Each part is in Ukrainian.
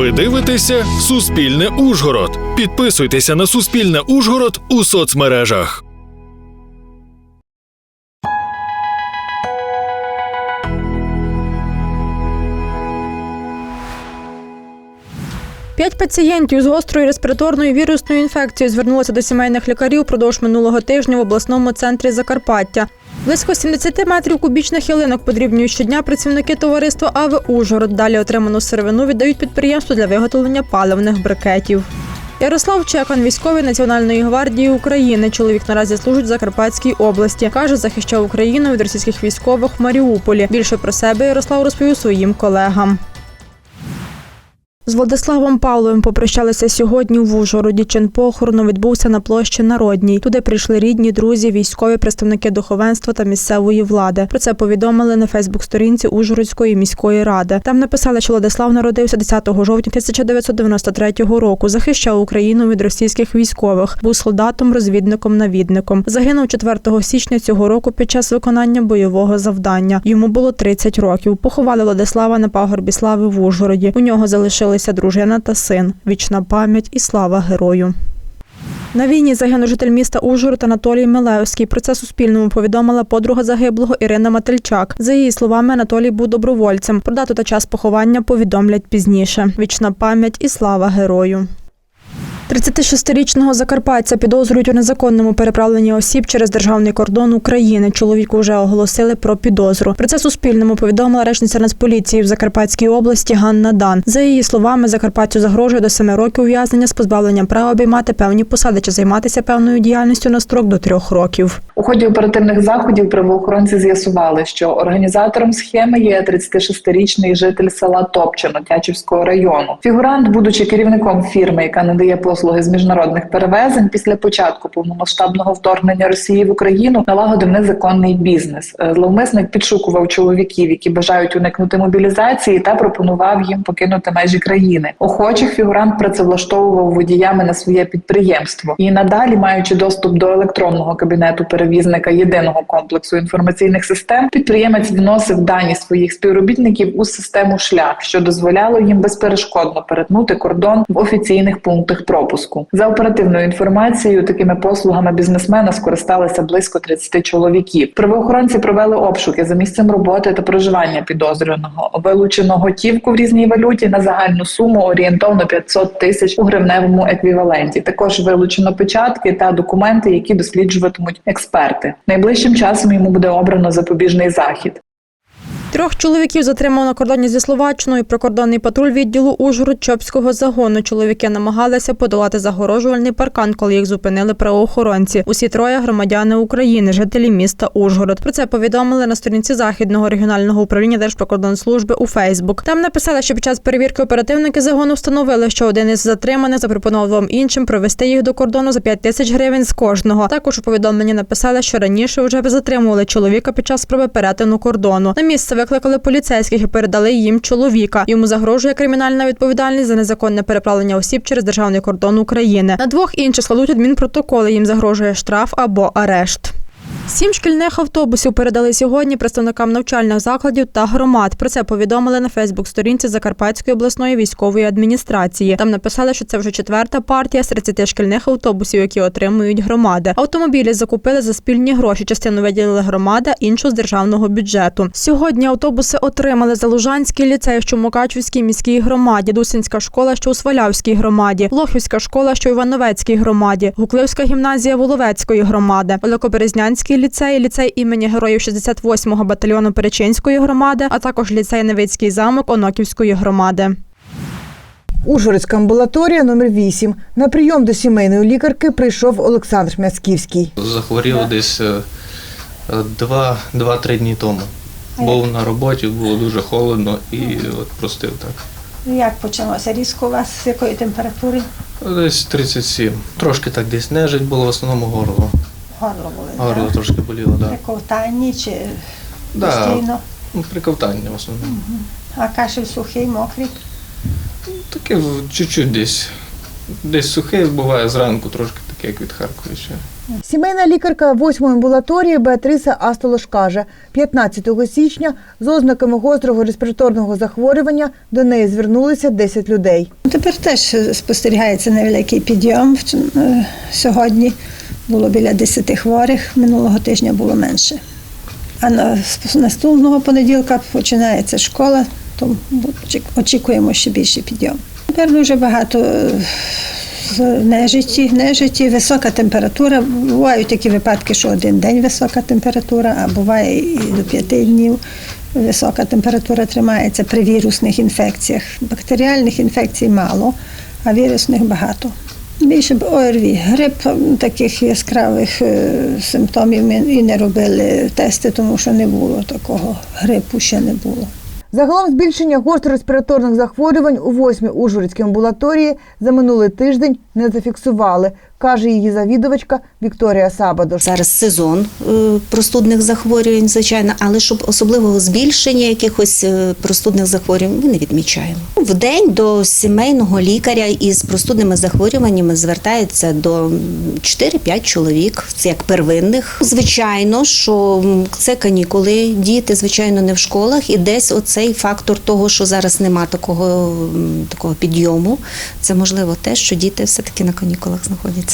Ви дивитеся Суспільне Ужгород. Підписуйтеся на Суспільне Ужгород у соцмережах. П'ять пацієнтів з гострою респіраторною вірусною інфекцією звернулися до сімейних лікарів впродовж минулого тижня в обласному центрі Закарпаття. Близько 70 метрів кубічних ялинок подрібнюють щодня працівники товариства АВ Ужгород. Далі отриману сировину віддають підприємству для виготовлення паливних брикетів. Ярослав Чекан, військовий Національної гвардії України. Чоловік наразі служить в Закарпатській області. Каже, захищав Україну від російських військових в Маріуполі. Більше про себе Ярослав розповів своїм колегам. З Владиславом Павловим попрощалися сьогодні в Ужгороді. Чин похорону відбувся на площі Народній. Туди прийшли рідні, друзі, військові, представники духовенства та місцевої влади. Про це повідомили на Фейсбук-сторінці Ужгородської міської ради. Там написали, що Владислав народився 10 жовтня 1993 року. Захищав Україну від російських військових. Був солдатом, розвідником, навідником. Загинув 4 січня цього року під час виконання бойового завдання. Йому було 30 років. Поховали Владислава на пагорбі слави в Ужгороді. У нього залишилися дружина та син. Вічна пам'ять і слава герою. На війні загинув житель міста Ужгород Анатолій Милевський. Про це Суспільному повідомила подруга загиблого Ірина Мательчак. За її словами, Анатолій був добровольцем. Про дату та час поховання повідомлять пізніше. Вічна пам'ять і слава герою. 36-річного закарпатця підозрюють у незаконному переправленні осіб через державний кордон України. Чоловіку вже оголосили про підозру. Про це Суспільному повідомила речниця Нацполіції в Закарпатській області Ганна Дан. За її словами, Закарпаттю загрожує до 7 років ув'язнення з позбавленням права обіймати певні посади чи займатися певною діяльністю на строк до трьох років. У ході оперативних заходів правоохоронці з'ясували, що організатором схеми є 36-річний житель села Топчино Тячівського району. Фігурант, будучи керівником фірми, яка надає послуги з міжнародних перевезень, після початку повномасштабного вторгнення Росії в Україну налагодив незаконний бізнес. Е, Зловмисник підшукував чоловіків, які бажають уникнути мобілізації, та пропонував їм покинути межі країни. Охочих фігурант працевлаштовував водіями на своє підприємство і надалі, маючи доступ до електронного кабінету перевізника єдиного комплексу інформаційних систем, підприємець вносив дані своїх співробітників у систему шлях, що дозволяло їм безперешкодно перетнути кордон в офіційних пунктах пропуску. За оперативною інформацією, такими послугами бізнесмена скористалися близько 30 чоловіків. Правоохоронці провели обшуки за місцем роботи та проживання підозрюваного. Вилучено готівку в різній валюті на загальну суму орієнтовно 500 тисяч у гривневому еквіваленті. Також вилучено печатки та документи, які досліджуватимуть експерти. Найближчим часом йому буде обрано запобіжний захід. Трьох чоловіків затримав на кордоні зі Словаччиною прикордонний патруль відділу Ужгород-Чопського загону. Чоловіки намагалися подолати загорожувальний паркан, коли їх зупинили правоохоронці. Усі троє громадяни України, жителі міста Ужгород. Про це повідомили на сторінці західного регіонального управління Держприкордонслужби у Фейсбук. Там написали, що під час перевірки оперативники загону встановили, що один із затриманих запропонував іншим провести їх до кордону за 5 тисяч гривень з кожного. Також у повідомленні написали, що раніше вже затримували чоловіка під час спроби перетину кордону. На місце викликали поліцейських і передали їм чоловіка. Йому загрожує кримінальна відповідальність за незаконне переправлення осіб через державний кордон України. На двох інших складуть адмінпротоколи. Їм загрожує штраф або арешт. Сім шкільних автобусів передали сьогодні представникам навчальних закладів та громад. Про це повідомили на Фейсбук-сторінці Закарпатської обласної військової адміністрації. Там написали, що це вже четверта партія з 30 шкільних автобусів, які отримують громади. Автомобілі закупили за спільні гроші. Частину виділили громада, іншу з державного бюджету. Сьогодні автобуси отримали Залужанський ліцей, що в Мукачівській міській громаді, Дусинська школа, що у Свалявській громаді, Лохівська школа, що у Івановецькій громаді, Гукливська гімназія Воловецької громади, Великоберезнянський ліцей, ліцей імені героїв 68-го батальйону Перечинської громади, а також ліцей Невицький замок Оноківської громади. Ужгородська амбулаторія номер 8 На прийом до сімейної лікарки прийшов Олександр Мяцківський. Захворів десь е, е, два- два-три дні тому. Був на роботі, було дуже холодно і от простив так. Як почалося? Різко у вас з якої температури? Десь 37. Трошки так десь нежить було, в основному горло. Горло були. Горло так? трошки боліло, так. При ковтанні чи Да. постійно? Ну, при ковтанні в основному. А кашель сухий, мокрий? Таке в- чуть-чуть десь. Десь сухий буває зранку, трошки таке, як від Харковища. Сімейна лікарка 8-ї амбулаторії Беатриса Астолош каже, 15 січня з ознаками гострого респіраторного захворювання до неї звернулися 10 людей. Тепер теж спостерігається невеликий підйом. Е, Сьогодні було біля 10 хворих, минулого тижня було менше. А на наступного понеділка починається школа, то очікуємо ще більший підйом. Тепер дуже багато е, нежиті, нежиті, висока температура. Бувають такі випадки, що один день висока температура, а буває і до п'яти днів. Висока температура тримається при вірусних інфекціях. Бактеріальних інфекцій мало, а вірусних багато. Більше б ОРВІ. Грип таких яскравих е, симптомів ми і не робили тести, тому що не було такого грипу, ще не було. Загалом збільшення гострореспіраторних захворювань у 8-й Ужгородській амбулаторії за минулий тиждень не зафіксували, каже її завідувачка Вікторія Сабадош. Зараз сезон е, простудних захворювань, звичайно, але щоб особливого збільшення якихось е, простудних захворювань ми не відмічаємо. В день до сімейного лікаря із простудними захворюваннями звертається до м, 4-5 чоловік, це як первинних. Звичайно, що це канікули, діти, звичайно, не в школах, і десь оцей фактор того, що зараз нема такого, такого підйому, це можливо те, що діти все-таки на канікулах знаходяться.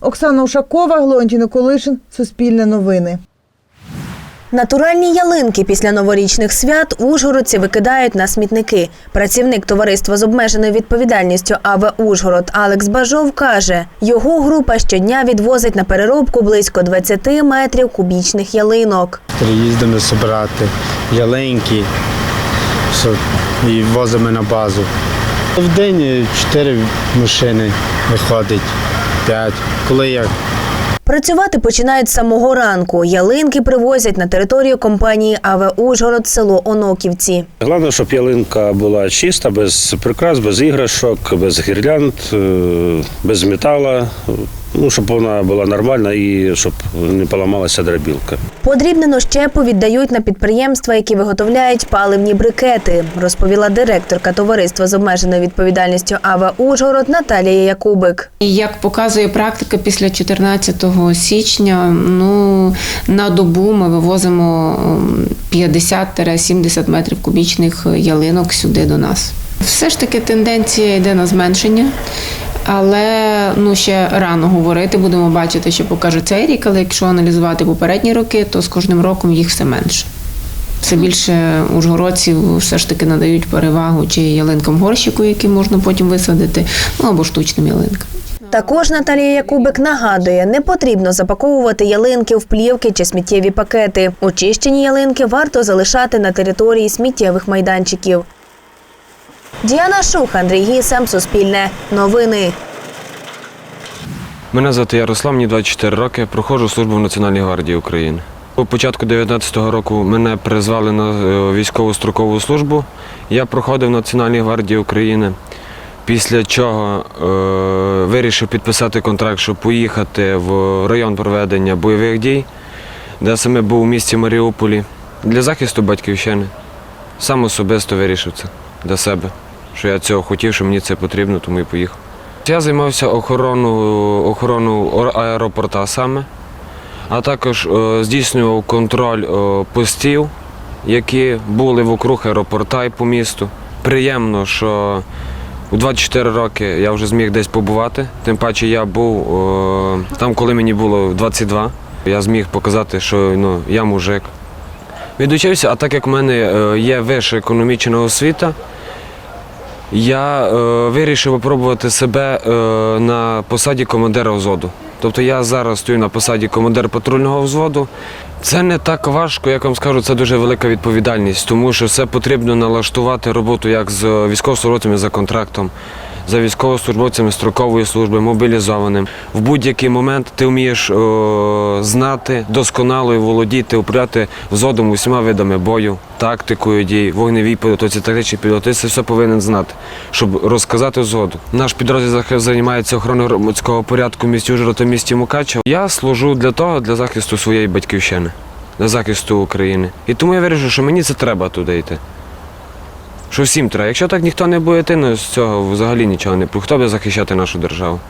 Оксана Ушакова, Глеонтій Николишин, Суспільне новини. Натуральні ялинки після новорічних свят ужгородці викидають на смітники. Працівник товариства з обмеженою відповідальністю АВ Ужгород Алекс Бажов каже, його група щодня відвозить на переробку близько 20 метрів кубічних ялинок. Приїздимо збирати що, і возимо на базу. В день чотири машини виходить, п'ять. Коли як Працювати починають з самого ранку. Ялинки привозять на територію компанії АВ Ужгород село Оноківці. Головне, щоб ялинка була чиста, без прикрас, без іграшок, без гірлянд, е, без металу. Ну, щоб вона була нормальна і щоб не поламалася дробілка. Подрібнено щепу віддають на підприємства, які виготовляють паливні брикети, розповіла директорка товариства з обмеженою відповідальністю АВ Ужгород Наталія Якубик. І Як показує практика, після 14 січня ну, на добу ми вивозимо ем, 50-70 метрів кубічних ялинок сюди до нас. Все ж таки тенденція йде на зменшення, але ну, ще рано говорити, будемо бачити, що покаже цей рік, але якщо аналізувати попередні роки, то з кожним роком їх все менше. Все більше ужгородців все ж таки надають перевагу чи ялинкам горщику, які можна потім висадити, ну або штучним ялинкам. Також Наталія Якубик нагадує, не потрібно запаковувати ялинки в плівки чи сміттєві пакети. Очищені ялинки варто залишати на території сміттєвих майданчиків. Діана Шух, Андрій Гісем, Суспільне. Новини. Мене звати Ярослав, мені 24 роки. Проходжу службу в Національній гвардії України. У початку 19-го року мене призвали на е, військову строкову службу. Я проходив в Національній гвардії України. Після чого е, вирішив підписати контракт, щоб поїхати в район проведення бойових дій, де саме був у місті Маріуполі для захисту батьківщини. Сам особисто вирішив це для себе, що я цього хотів, що мені це потрібно, тому і поїхав. Я займався охороною охорону ор- аеропорта саме, а також е, здійснював контроль е, постів, які були вокруг аеропорта і по місту. Приємно, що у 24 роки я вже зміг десь побувати. Тим паче я був е, там, коли мені було 22. Я зміг показати, що ну, я мужик. Відучився, а так як в мене є вища економічна освіта, я е, вирішив спробувати себе е, на посаді командира взводу. Тобто я зараз стою на посаді командира патрульного взводу. Це не так важко, як вам скажу, це дуже велика відповідальність, тому що все потрібно налаштувати роботу як з військовослужбовцями за контрактом, за військовослужбовцями строкової служби, мобілізованим. В будь-який момент ти вмієш о, знати, досконало і володіти, управляти взводом усіма видами бою, тактикою дій, вогневій підготовці, тактичній підготовці. Це все повинен знати, щоб розказати взводу. Наш підрозділ займається охороною громадського порядку в місті Ужгород та місті Мукачево. Я служу для того, для захисту своєї батьківщини, для захисту України. І тому я вирішив, що мені це треба туди йти. Що всім треба. Якщо так ніхто не буде йти, ну з цього взагалі нічого не буде. Хто буде захищати нашу державу?